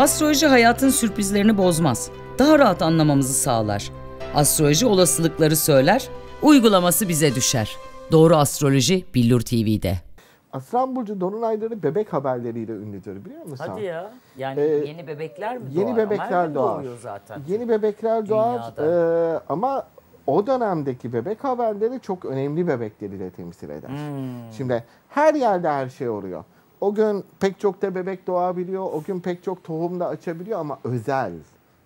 Astroloji hayatın sürprizlerini bozmaz. Daha rahat anlamamızı sağlar. Astroloji olasılıkları söyler, uygulaması bize düşer. Doğru astroloji Billur TV'de. Aslan Burcu Dolunayları bebek haberleriyle ünlüdür biliyor musun? Hadi ya. Yani Ee, yeni bebekler mi doğar? Yeni bebekler Ama doğar. zaten. Yeni bebekler doğar Dünyada. Ee, ama o dönemdeki bebek haberleri çok önemli bebekleri de temsil eder. Hmm. Şimdi her yerde her şey oluyor. O gün pek çok da bebek doğabiliyor, o gün pek çok tohum da açabiliyor ama özel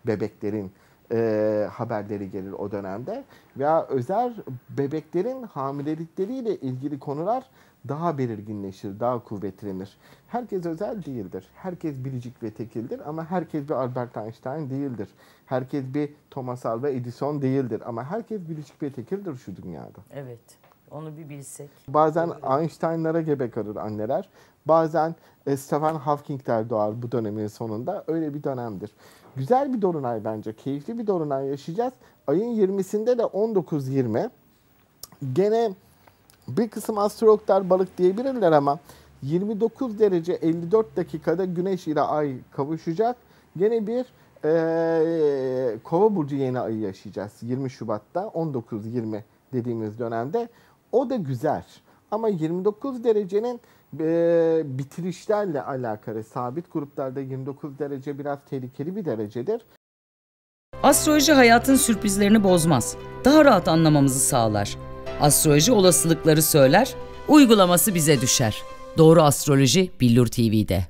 bebeklerin e, haberleri gelir o dönemde. Veya özel bebeklerin hamilelikleriyle ilgili konular daha belirginleşir, daha kuvvetlenir. Herkes özel değildir. Herkes biricik ve tekildir ama herkes bir Albert Einstein değildir. Herkes bir Thomas Alva Edison değildir ama herkes biricik ve tekildir şu dünyada. Evet. Onu bir bilsek. Bazen Einstein'lara gebe kalır anneler. Bazen e, Stephen Hawking'ler doğar bu dönemin sonunda. Öyle bir dönemdir. Güzel bir dolunay bence. Keyifli bir dolunay yaşayacağız. Ayın 20'sinde de 19-20. Gene bir kısım astrologlar balık diyebilirler ama 29 derece 54 dakikada güneş ile ay kavuşacak. Gene bir e, kova burcu yeni ayı yaşayacağız 20 Şubat'ta 19-20 dediğimiz dönemde. O da güzel. Ama 29 derecenin e, bitirişlerle alakalı sabit gruplarda 29 derece biraz tehlikeli bir derecedir. Astroloji hayatın sürprizlerini bozmaz. Daha rahat anlamamızı sağlar. Astroloji olasılıkları söyler, uygulaması bize düşer. Doğru astroloji Billur TV'de.